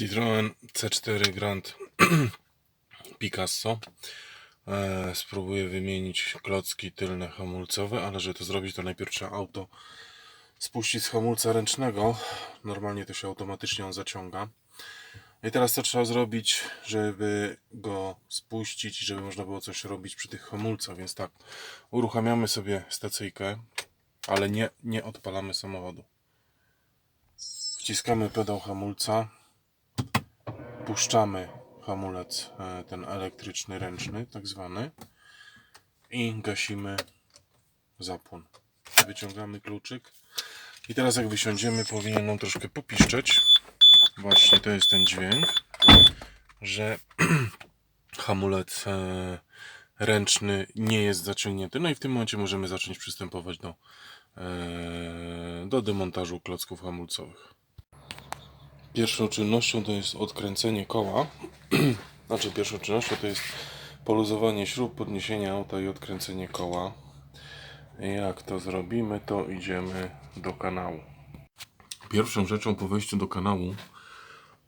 Citroen C4 Grand Picasso. E, spróbuję wymienić klocki tylne hamulcowe, ale żeby to zrobić, to najpierw trzeba auto spuścić z hamulca ręcznego. Normalnie to się automatycznie on zaciąga. I teraz co trzeba zrobić, żeby go spuścić i żeby można było coś robić przy tych hamulcach. Więc tak, uruchamiamy sobie stacyjkę, ale nie, nie odpalamy samochodu. Wciskamy pedał hamulca, puszczamy hamulec, e, ten elektryczny, ręczny, tak zwany, i gasimy zapłon. Wyciągamy kluczyk. I teraz jak wysiądziemy, powinien nam troszkę popiszczeć. Właśnie to jest ten dźwięk, że hamulec e, ręczny nie jest zaciągnięty. No i w tym momencie możemy zacząć przystępować do, e, do demontażu klocków hamulcowych. Pierwszą czynnością to jest odkręcenie koła. znaczy pierwszą czynnością to jest poluzowanie śrub, podniesienie auta i odkręcenie koła. Jak to zrobimy, to idziemy do kanału. Pierwszą rzeczą po wejściu do kanału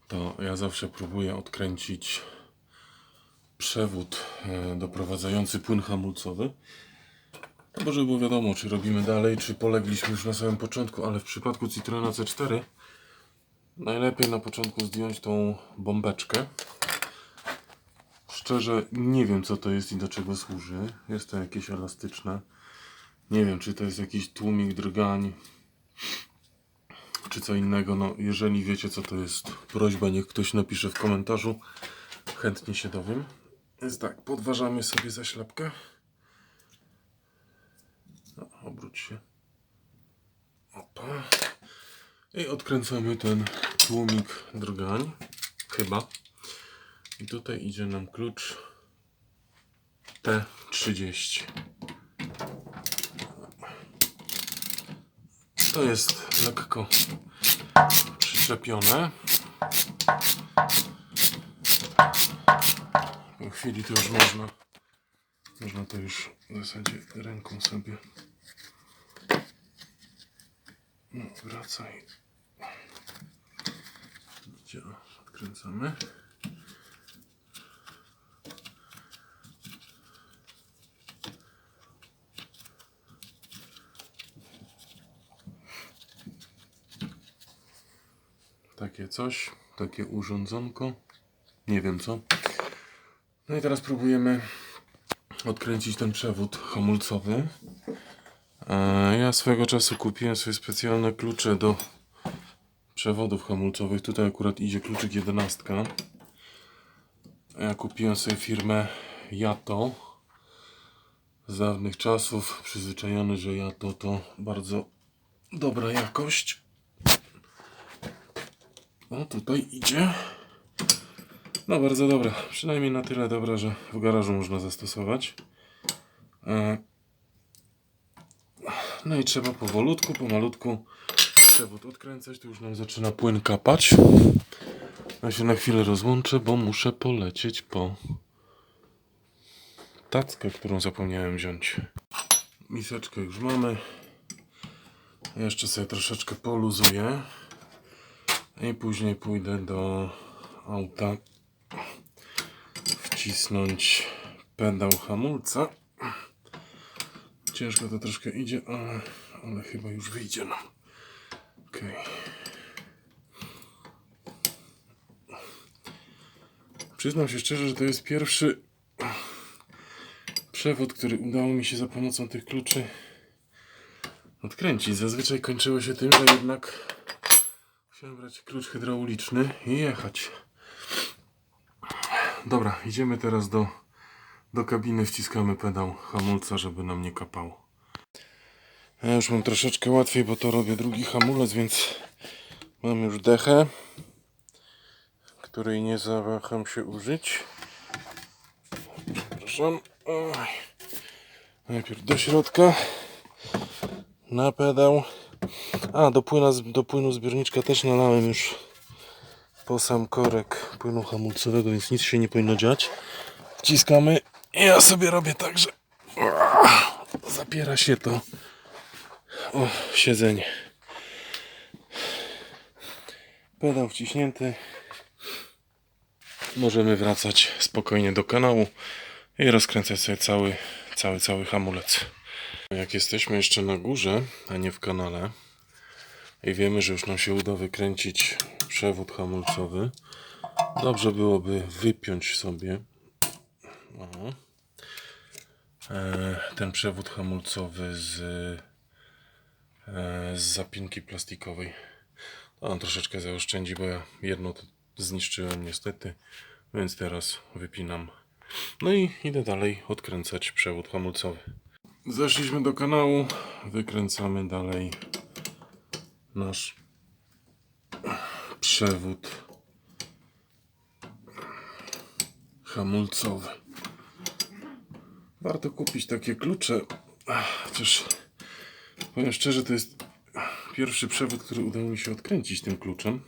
to ja zawsze próbuję odkręcić przewód e, doprowadzający płyn hamulcowy. No bo żeby było wiadomo, czy robimy dalej, czy polegliśmy już na samym początku, ale w przypadku Citroena C4 najlepiej na początku zdjąć tą bombeczkę. Szczerze nie wiem co to jest i do czego służy. Jest to jakieś elastyczne. Nie wiem czy to jest jakiś tłumik drgań czy co innego. No jeżeli wiecie co to jest, prośba niech ktoś napisze w komentarzu. Chętnie się dowiem. Więc tak, podważamy sobie zaślepkę. No, obróć się. Opa. I odkręcamy ten tłumik drgań. Chyba. I tutaj idzie nam klucz T30. To jest lekko przyczepione. Po chwili to już można. Można to już w zasadzie ręką sobie. No, wracaj. Gdzie odkręcamy. Takie coś, takie urządzonko. Nie wiem co. No i teraz próbujemy odkręcić ten przewód hamulcowy. E, Ja swego czasu kupiłem sobie specjalne klucze do przewodów hamulcowych. Tutaj akurat idzie kluczyk 11. Ja kupiłem sobie firmę Yato. Z dawnych czasów przyzwyczajony, że Yato to bardzo dobra jakość. No tutaj idzie. No bardzo dobra. Przynajmniej na tyle dobra, że w garażu można zastosować. E, No i trzeba powolutku, pomalutku przewód odkręcać. Tu już nam zaczyna płyn kapać. Ja się na chwilę rozłączę, bo muszę polecieć po tackę, którą zapomniałem wziąć. Miseczkę już mamy. Jeszcze sobie troszeczkę poluzuję. I później pójdę do auta wcisnąć pedał hamulca. Ciężko to troszkę idzie, ale, ale chyba już wyjdzie nam. Okej. Przyznam się szczerze, że to jest pierwszy przewód, który udało mi się za pomocą tych kluczy odkręcić. Zazwyczaj kończyło się tym, że jednak Chciałem brać klucz hydrauliczny i jechać. Dobra, idziemy teraz do, do kabiny, wciskamy pedał hamulca, żeby nam nie kapało. Ja już mam troszeczkę łatwiej, bo to robię drugi hamulec, więc mam już dechę, której nie zawaham się użyć. Przepraszam. Najpierw do środka, na pedał. A, do, płyna, do płynu zbiorniczka też nalałem już po sam korek płynu hamulcowego, więc nic się nie powinno dziać. Wciskamy ja sobie robię tak, że zapiera się to o siedzenie. Pedał wciśnięty. możemy wracać spokojnie do kanału i rozkręcać sobie cały, cały, cały hamulec. Jak jesteśmy jeszcze na górze, a nie w kanale i wiemy, że już nam się uda wykręcić przewód hamulcowy, dobrze byłoby wypiąć sobie e, ten przewód hamulcowy z, z zapinki plastikowej. On troszeczkę zaoszczędzi, bo ja jedno to zniszczyłem niestety, więc teraz wypinam. No i idę dalej odkręcać przewód hamulcowy. Zeszliśmy do kanału, wykręcamy dalej nasz przewód hamulcowy. Warto kupić takie klucze, chociaż powiem szczerze, to jest pierwszy przewód, który udało mi się odkręcić tym kluczem.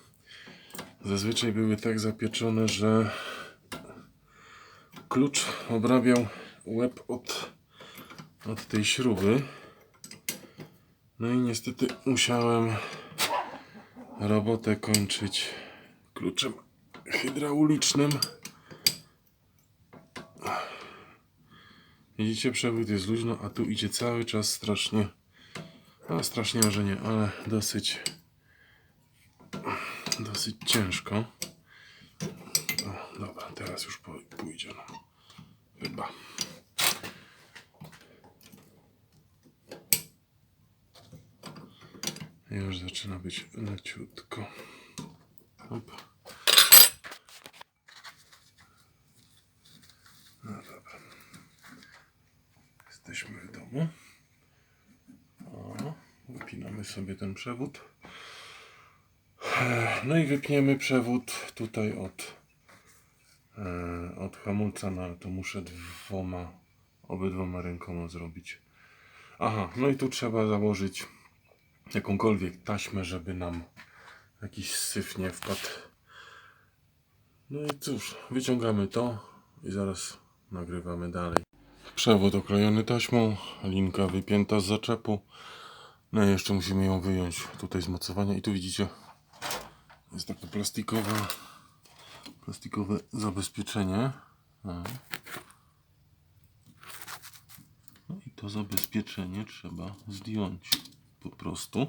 Zazwyczaj były tak zapieczone, że klucz obrabiał łeb od, od tej śruby. No i niestety musiałem robotę kończyć kluczem hydraulicznym. Widzicie, przewód jest luźno, a tu idzie cały czas strasznie. A strasznie może nie, ale dosyć dosyć ciężko. O, dobra, teraz już pójdzie nam. Chyba. Już zaczyna być leciutko. Hop. No dobra. Jesteśmy w domu. Wypinamy sobie ten przewód. No i wypniemy przewód tutaj od, e, od hamulca, no ale to muszę dwoma, obydwoma rękoma zrobić. Aha, no i tu trzeba założyć jakąkolwiek taśmę, żeby nam jakiś syf nie wpadł. No i cóż, wyciągamy to i zaraz nagrywamy dalej. Przewód oklejony taśmą, linka wypięta z zaczepu. No i jeszcze musimy ją wyjąć tutaj z mocowania i tu widzicie jest takie plastikowe plastikowe zabezpieczenie. O. No i to zabezpieczenie trzeba zdjąć po prostu,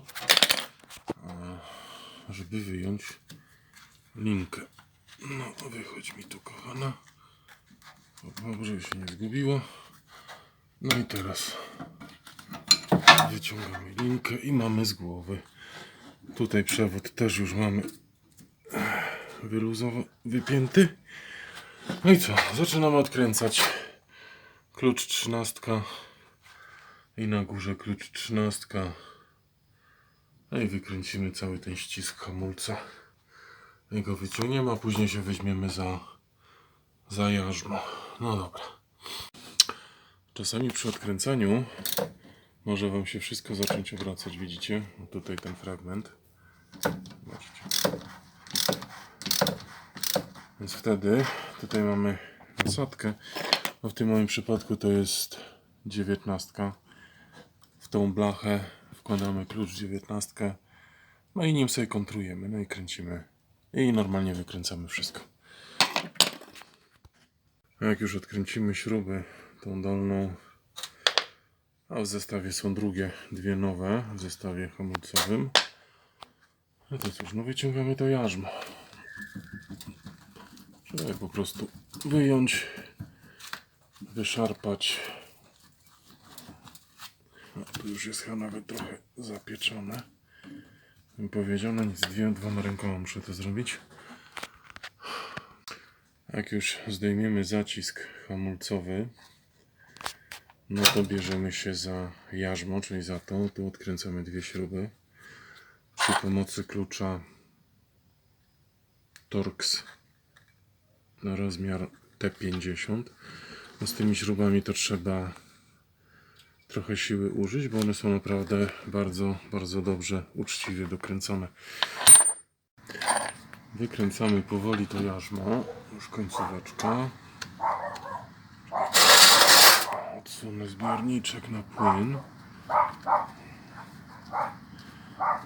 e, żeby wyjąć linkę. No, wychodź mi tu, kochana. Dobrze, się nie zgubiło. No i teraz wyciągamy linkę i mamy z głowy. Tutaj przewód też już mamy wyluzowo wypięty. No i co? Zaczynamy odkręcać. Klucz trzynastka i na górze klucz trzynastka. No i wykręcimy cały ten ścisk hamulca. I go wyciągniemy, a później się weźmiemy za, za jarzmo. No dobra. Czasami przy odkręcaniu może Wam się wszystko zacząć obracać, widzicie? O, Tutaj ten fragment. Zobaczcie. Więc wtedy tutaj mamy nasadkę. No w tym moim przypadku to jest dziewiętnastka. W tą blachę wkładamy klucz dziewiętnastkę. No i nim sobie kontrujemy. No i kręcimy. I normalnie wykręcamy wszystko. A Jak już odkręcimy śruby, tą dolną, a w zestawie są drugie, dwie nowe w zestawie hamulcowym. No to cóż, no wyciągamy to jarzmo. Trzeba po prostu wyjąć, wyszarpać. Tu już jest chyba nawet trochę zapieczone. Bym powiedział, no nic, dwie, dwoma rękoma muszę to zrobić. Jak już zdejmiemy zacisk hamulcowy, no to bierzemy się za jarzmo, czyli za to. Tu odkręcamy dwie śruby. Przy pomocy klucza Torx na rozmiar T50. No z tymi śrubami to trzeba trochę siły użyć, bo one są naprawdę bardzo, bardzo dobrze, uczciwie dokręcone. Wykręcamy powoli to jarzmo. Już końcóweczka. Odsunę zbiorniczek na płyn.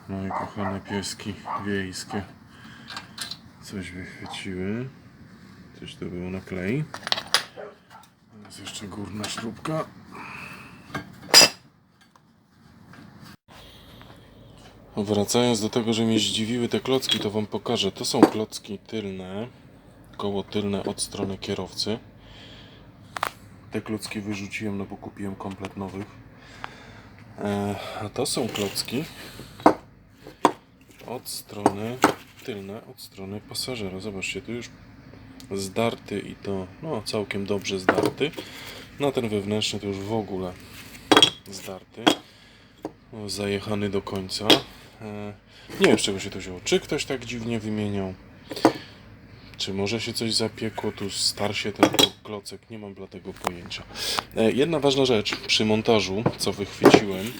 Moje kochane pieski wiejskie coś wychwyciły. Coś to było na klei. Jest jeszcze górna śrubka. Wracając do tego, że mnie zdziwiły te klocki, to Wam pokażę. To są klocki tylne, koło tylne od strony kierowcy. Te klocki wyrzuciłem, no bo kupiłem komplet nowych. E, a to są klocki od strony tylne, od strony pasażera. Zobaczcie, tu już zdarty i to no, całkiem dobrze zdarty. No ten wewnętrzny to już w ogóle zdarty. O, Zajechany do końca. E, Nie wiem z czego się to wzięło. Czy ktoś tak dziwnie wymieniał? Czy może się coś zapiekło? Tu star się ten klocek, nie mam dla tego pojęcia. E, Jedna ważna rzecz przy montażu, co wychwyciłem.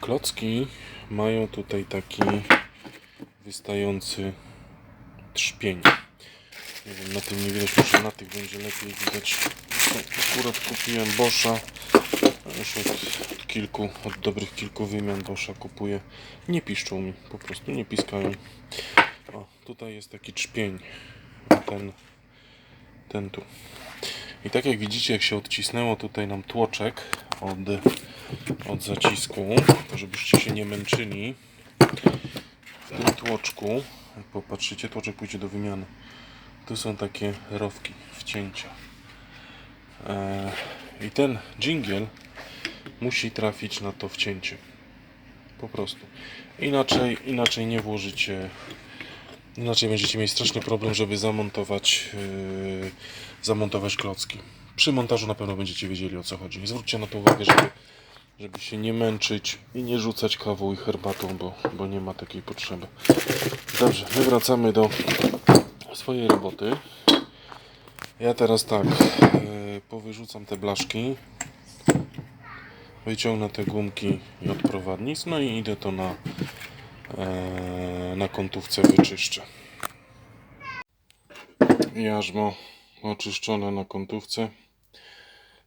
Klocki mają tutaj taki wystający trzpień. Nie wiem, na tym nie widać, może na tych będzie lepiej widać. To Akurat kupiłem Boscha. Już od kilku, od dobrych kilku wymian Boscha kupuję. Nie piszczą mi, po prostu nie piskają. O, tutaj jest taki trzpień. Ten, ten tu. I tak jak widzicie, jak się odcisnęło tutaj nam tłoczek od, od zacisku, to żebyście się nie męczyli, w tym tłoczku, jak popatrzycie, tłoczek pójdzie do wymiany. Tu są takie rowki, wcięcia. Eee, I ten dżingiel musi trafić na to wcięcie. Po prostu. Inaczej, inaczej nie włożycie. Inaczej będziecie mieli straszny problem, żeby zamontować, yy, zamontować klocki. Przy montażu na pewno będziecie wiedzieli o co chodzi. Zwróćcie na to uwagę, żeby, żeby się nie męczyć i nie rzucać kawą i herbatą, bo, bo nie ma takiej potrzeby. Dobrze, my wracamy do swojej roboty. Ja teraz tak, yy, powyrzucam te blaszki, wyciągnę te gumki i odprowadnic, no i idę to na, na kątówce wyczyszczę. Jarzmo oczyszczone na kątówce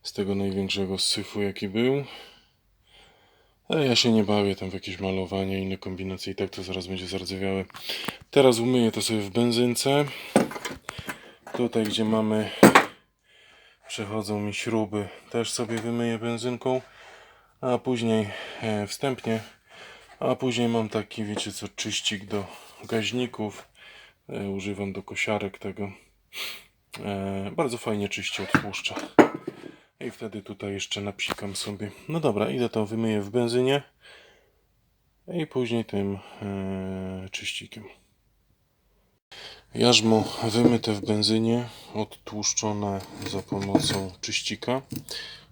z tego największego syfu jaki był. Ale ja się nie bawię tam w jakieś malowanie, inne kombinacje i tak to zaraz będzie zardzewiałe. Teraz umyję to sobie w benzynce. Tutaj gdzie mamy przechodzą mi śruby też sobie wymyję benzynką a później e, wstępnie a później mam taki wiecie co czyścik do gaźników. E, używam do kosiarek tego. E, bardzo fajnie czyści odtłuszcza i wtedy tutaj jeszcze napsikam sobie. No dobra idę to wymyję w benzynie. I później tym e, czyścikiem. Jarzmo wymyte w benzynie, odtłuszczone za pomocą czyścika.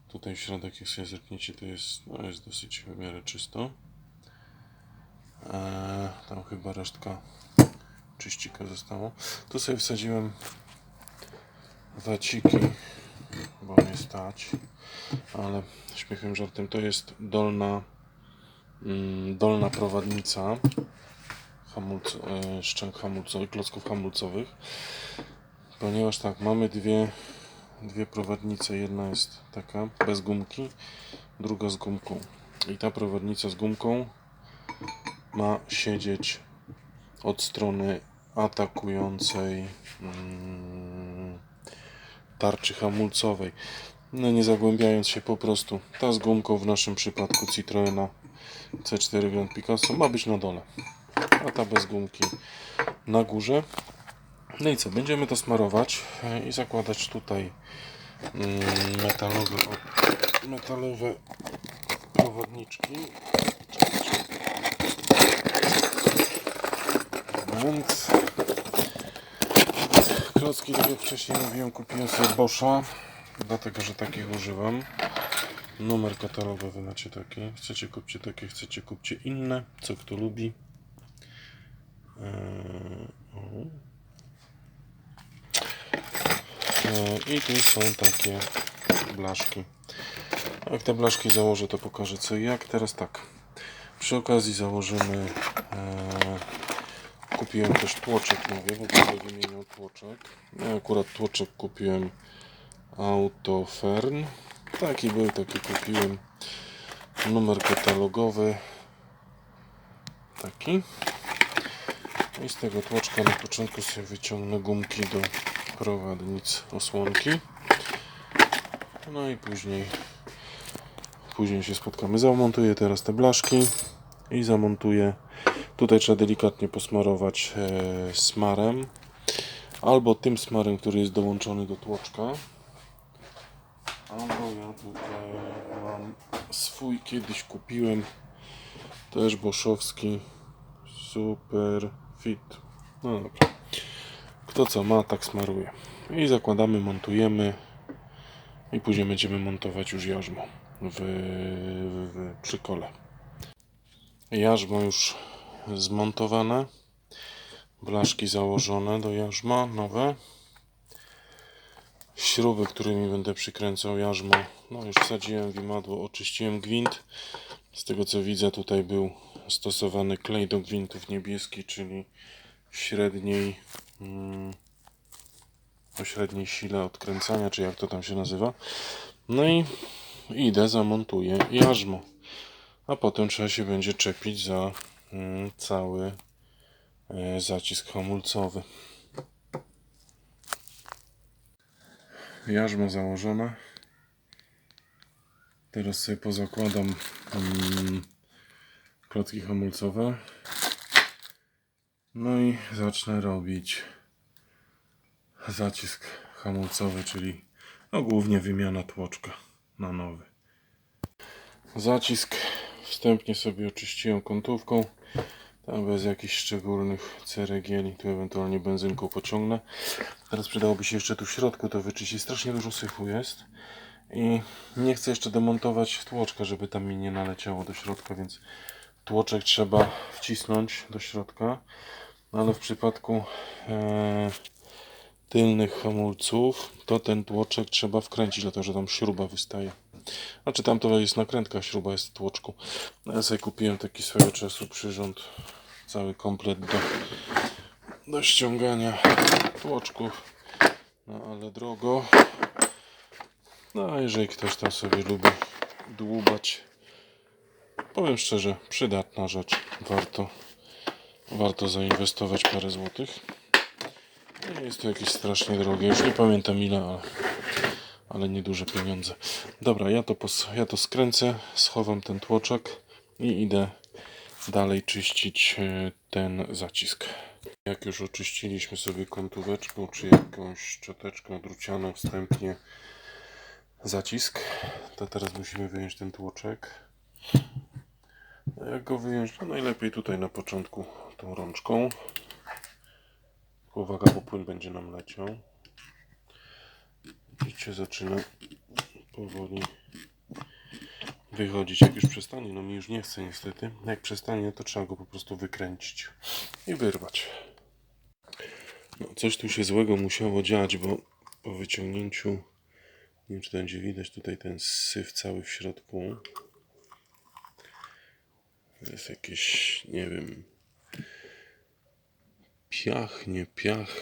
Tutaj w środek, jak sobie zerkniecie, to jest, no jest dosyć w miarę czysto. Eee, tam chyba resztka czyścika zostało. Tu sobie wsadziłem waciki, bo mnie stać, ale śmiechem żartem to jest dolna, mm, dolna prowadnica hamulc, e, szczęk hamulcowych, klocków hamulcowych. Ponieważ tak, mamy dwie, dwie prowadnice. Jedna jest taka bez gumki, druga z gumką. I ta prowadnica z gumką ma siedzieć od strony atakującej mm, tarczy hamulcowej. No nie zagłębiając się po prostu, ta z gumką w naszym przypadku Citroena C4 Grand Picasso ma być na dole a ta bez gumki na górze. No i co, będziemy to smarować i zakładać tutaj mm, metalowe, metalowe przewodniczki. Moment. Klocki, tak jak wcześniej mówiłem, kupiłem sobie Boscha, dlatego że takich używam. Numer katalogowy macie taki. Chcecie kupcie takie, chcecie kupcie inne, co kto lubi. Eee, o. Eee, I tu są takie blaszki. Jak te blaszki założę, to pokażę co i jak. Teraz tak. Przy okazji założymy. Kupiłem też tłoczek nowy, bo będę wymieniał tłoczek. Ja akurat tłoczek kupiłem Autofern. Taki był, taki kupiłem. Numer katalogowy. Taki. I z tego tłoczka na początku sobie wyciągnę gumki do prowadnic osłonki. No i później później się spotkamy. Zamontuję teraz te blaszki i zamontuję. Tutaj trzeba delikatnie posmarować e, smarem albo tym smarem, który jest dołączony do tłoczka. Albo ja tutaj mam swój kiedyś kupiłem też boszowski super fit. No dobra. Kto co ma, tak smaruje. I zakładamy, montujemy i później będziemy montować już jarzmo w, w, w przykole. Jarzmo już zmontowane. Blaszki założone do jarzma, nowe. Śruby, którymi będę przykręcał jarzmo, no już wsadziłem w imadło, oczyściłem gwint. Z tego co widzę, tutaj był stosowany klej do gwintów niebieski, czyli średniej mm, o średniej sile odkręcania, czy jak to tam się nazywa. No i idę, zamontuję jarzmo. A potem trzeba się będzie czepić za cały e, zacisk hamulcowy. Jarzmo założone. Teraz sobie pozakładam mm, klocki hamulcowe. No i zacznę robić zacisk hamulcowy, czyli no głównie wymiana tłoczka na nowy. Zacisk wstępnie sobie oczyściłem kątówką. Tam bez jakichś szczególnych ceregieli, tu ewentualnie benzynką pociągnę. Teraz przydałoby się jeszcze tu w środku to wyczyścić. Strasznie dużo syfu jest. I nie chcę jeszcze demontować tłoczka, żeby tam mi nie naleciało do środka, więc tłoczek trzeba wcisnąć do środka. No ale w przypadku e, tylnych hamulców, to ten tłoczek trzeba wkręcić, dlatego że tam śruba wystaje. Znaczy tam to jest nakrętka, śruba jest w tłoczku. Ja sobie kupiłem taki swego czasu przyrząd, cały komplet do, do ściągania tłoczków. No ale drogo. No a jeżeli ktoś tam sobie lubi dłubać, powiem szczerze, przydatna rzecz. Warto, warto zainwestować parę złotych. Nie jest to jakieś strasznie drogie, już nie pamiętam ile, ale, ale nieduże pieniądze. Dobra, ja to, ja to skręcę, schowam ten tłoczek i idę dalej czyścić e, ten zacisk. Jak już oczyściliśmy sobie kątóweczką czy jakąś szczoteczką drucianą wstępnie zacisk, to teraz musimy wyjąć ten tłoczek. Jak go wyjąć? No najlepiej tutaj na początku tą rączką. Uwaga, bo płyn będzie nam leciał. Widzicie, zaczyna powoli wychodzić. Jak już przestanie, no mi już nie chce niestety. Jak przestanie, to trzeba go po prostu wykręcić i wyrwać. No, coś tu się złego musiało dziać, bo po wyciągnięciu, nie wiem czy to będzie widać, tutaj ten syf cały w środku. To jest jakieś, nie wiem, piach, nie piach.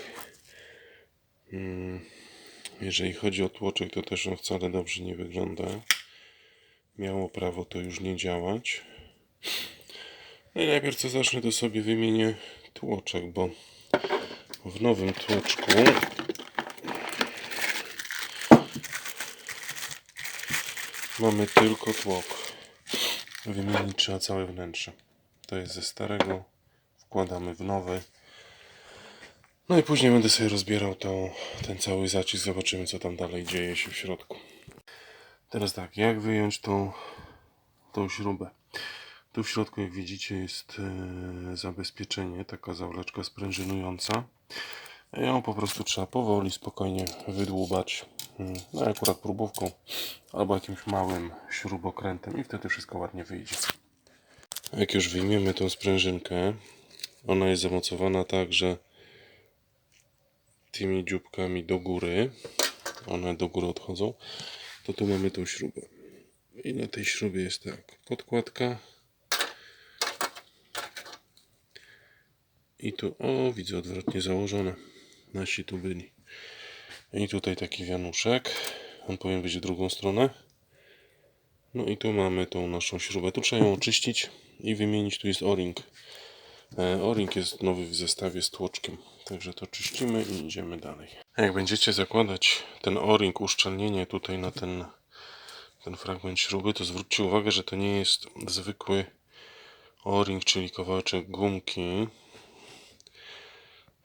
Mm, Jeżeli chodzi o tłoczek, to też on wcale dobrze nie wygląda. Miało prawo to już nie działać. No i najpierw co zacznę, to sobie wymienię tłoczek, bo w nowym tłoczku mamy tylko tłok. Wymienić trzeba całe wnętrze. To jest ze starego, wkładamy w nowy. No i później będę sobie rozbierał to, ten cały zacisk, zobaczymy co tam dalej dzieje się w środku. Teraz tak, jak wyjąć tą, tą śrubę? Tu w środku, jak widzicie, jest e, zabezpieczenie, taka zawleczka sprężynująca. Ją po prostu trzeba powoli, spokojnie wydłubać. Mm, No akurat próbówką albo jakimś małym śrubokrętem i wtedy wszystko ładnie wyjdzie. Jak już wyjmiemy tą sprężynkę, ona jest zamocowana tak, że tymi dzióbkami do góry, one do góry odchodzą, to tu mamy tą śrubę. I na tej śrubie jest tak, podkładka. I tu, o widzę odwrotnie założone. Nasi tu byli. I tutaj taki wianuszek. On powinien być w drugą stronę. No i tu mamy tą naszą śrubę. Tu trzeba ją oczyścić i wymienić. Tu jest o-ring. E, O-ring jest nowy w zestawie z tłoczkiem, także to czyścimy i idziemy dalej. Jak będziecie zakładać ten O-ring, uszczelnienie tutaj na ten, ten fragment śruby, to zwróćcie uwagę, że to nie jest zwykły O-ring, czyli kawałeczek gumki.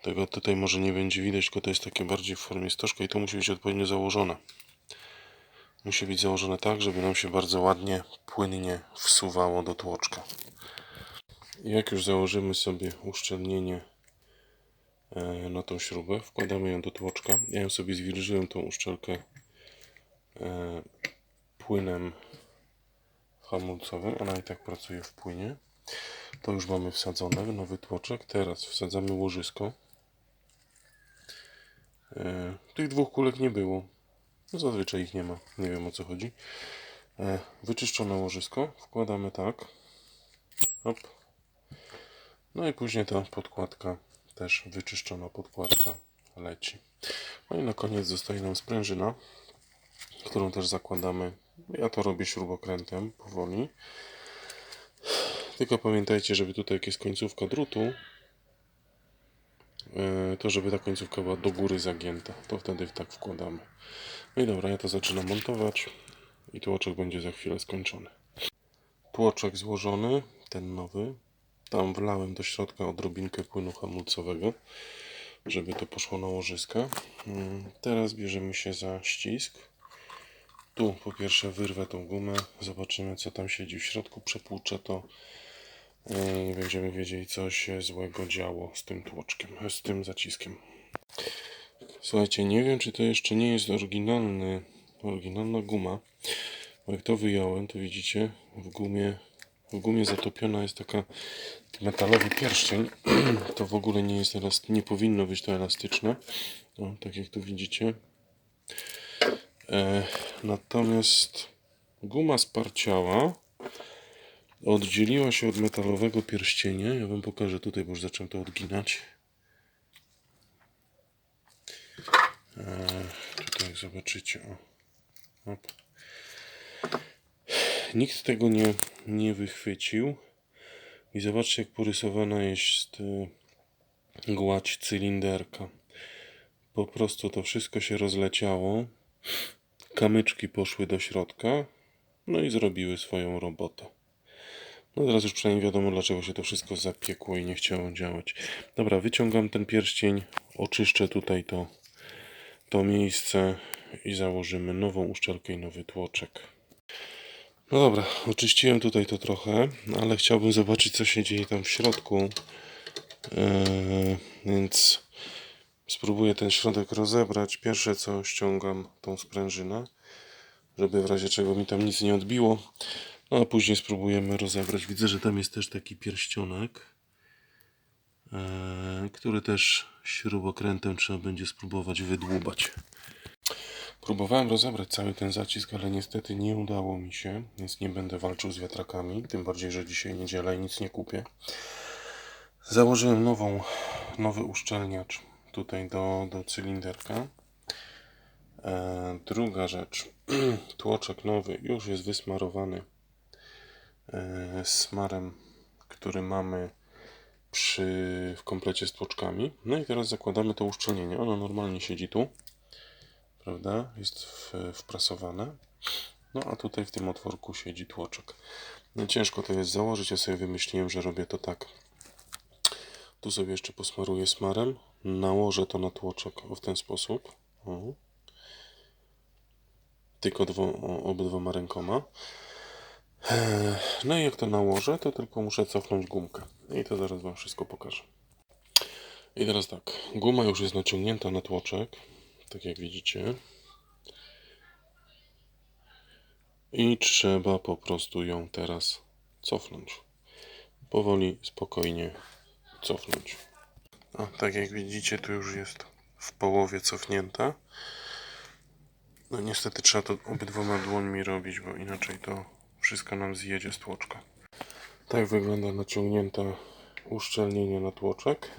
Tego tutaj może nie będzie widać, tylko to jest takie bardziej w formie stożka i to musi być odpowiednio założone. Musi być założone tak, żeby nam się bardzo ładnie, płynnie wsuwało do tłoczka. Jak już założymy sobie uszczelnienie na tą śrubę, wkładamy ją do tłoczka. Ja ją sobie zwilżyłem tą uszczelkę e, płynem hamulcowym. Ona i tak pracuje w płynie. To już mamy wsadzone, nowy tłoczek. Teraz wsadzamy łożysko. E, Tych dwóch kulek nie było. No zazwyczaj ich nie ma. Nie wiem o co chodzi. E, Wyczyszczone łożysko. Wkładamy tak. Hop. No i później ta podkładka, też wyczyszczona podkładka leci. No i na koniec zostaje nam sprężyna, którą też zakładamy. Ja to robię śrubokrętem powoli. Tylko pamiętajcie, żeby tutaj jak jest końcówka drutu, e, to żeby ta końcówka była do góry zagięta. To wtedy tak wkładamy. No i dobra, ja to zaczynam montować i tłoczek będzie za chwilę skończony. Tłoczek złożony, ten nowy. Tam wlałem do środka odrobinkę płynu hamulcowego, żeby to poszło na łożyska. Mm, Teraz bierzemy się za ścisk. Tu po pierwsze wyrwę tą gumę, zobaczymy co tam siedzi w środku, przepłuczę to i będziemy wiedzieli co się złego działo z tym tłoczkiem, z tym zaciskiem. Słuchajcie, nie wiem czy to jeszcze nie jest oryginalny, oryginalna guma, bo jak to wyjąłem, to widzicie w gumie w gumie zatopiona jest taka metalowy pierścień. To w ogóle nie jest elast... nie powinno być to elastyczne. O, tak jak tu widzicie. E, natomiast guma sparciała. Oddzieliła się od metalowego pierścienia. Ja wam pokażę tutaj, bo już zacząłem to odginać. E, tutaj zobaczycie. O. Hop nikt tego nie, nie wychwycił. I zobaczcie, jak porysowana jest y, gładź cylinderka. Po prostu to wszystko się rozleciało. Kamyczki poszły do środka. No i zrobiły swoją robotę. No teraz już przynajmniej wiadomo, dlaczego się to wszystko zapiekło i nie chciało działać. Dobra, wyciągam ten pierścień, oczyszczę tutaj to, to miejsce i założymy nową uszczelkę i nowy tłoczek. No dobra, oczyściłem tutaj to trochę, ale chciałbym zobaczyć co się dzieje tam w środku. Eee, więc spróbuję ten środek rozebrać. Pierwsze co ściągam tą sprężynę, żeby w razie czego mi tam nic nie odbiło. No a później spróbujemy rozebrać. Widzę, że tam jest też taki pierścionek, eee, który też śrubokrętem trzeba będzie spróbować wydłubać. Próbowałem rozebrać cały ten zacisk, ale niestety nie udało mi się, więc nie będę walczył z wiatrakami, tym bardziej, że dzisiaj niedziela i nic nie kupię. Założyłem nową, nowy uszczelniacz tutaj do, do cylinderka. E, druga rzecz, tłoczek nowy już jest wysmarowany e, smarem, który mamy przy, w komplecie z tłoczkami. No i teraz zakładamy to uszczelnienie. Ono normalnie siedzi tu prawda? Jest wprasowane. No a tutaj w tym otworku siedzi tłoczek. No ciężko to jest założyć, ja sobie wymyśliłem, że robię to tak. Tu sobie jeszcze posmaruję smarem, nałożę to na tłoczek w ten sposób. O. Tylko dwo, obydwoma rękoma. No i jak to nałożę, to tylko muszę cofnąć gumkę. I to zaraz Wam wszystko pokażę. I teraz tak, guma już jest naciągnięta na tłoczek tak jak widzicie. I trzeba po prostu ją teraz cofnąć. Powoli, spokojnie cofnąć. A tak jak widzicie, tu już jest w połowie cofnięta. No niestety trzeba to obydwoma dłońmi robić, bo inaczej to wszystko nam zjedzie z tłoczka. Tak wygląda naciągnięta uszczelnienie na tłoczek.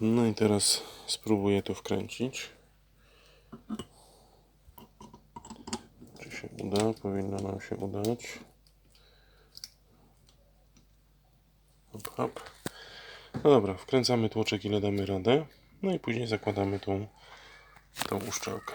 No i teraz spróbuję to wkręcić. Czy się uda? Powinno nam się udać. Hop, hop. No dobra, wkręcamy tłoczek ile damy radę. No i później zakładamy tą, tą uszczelkę.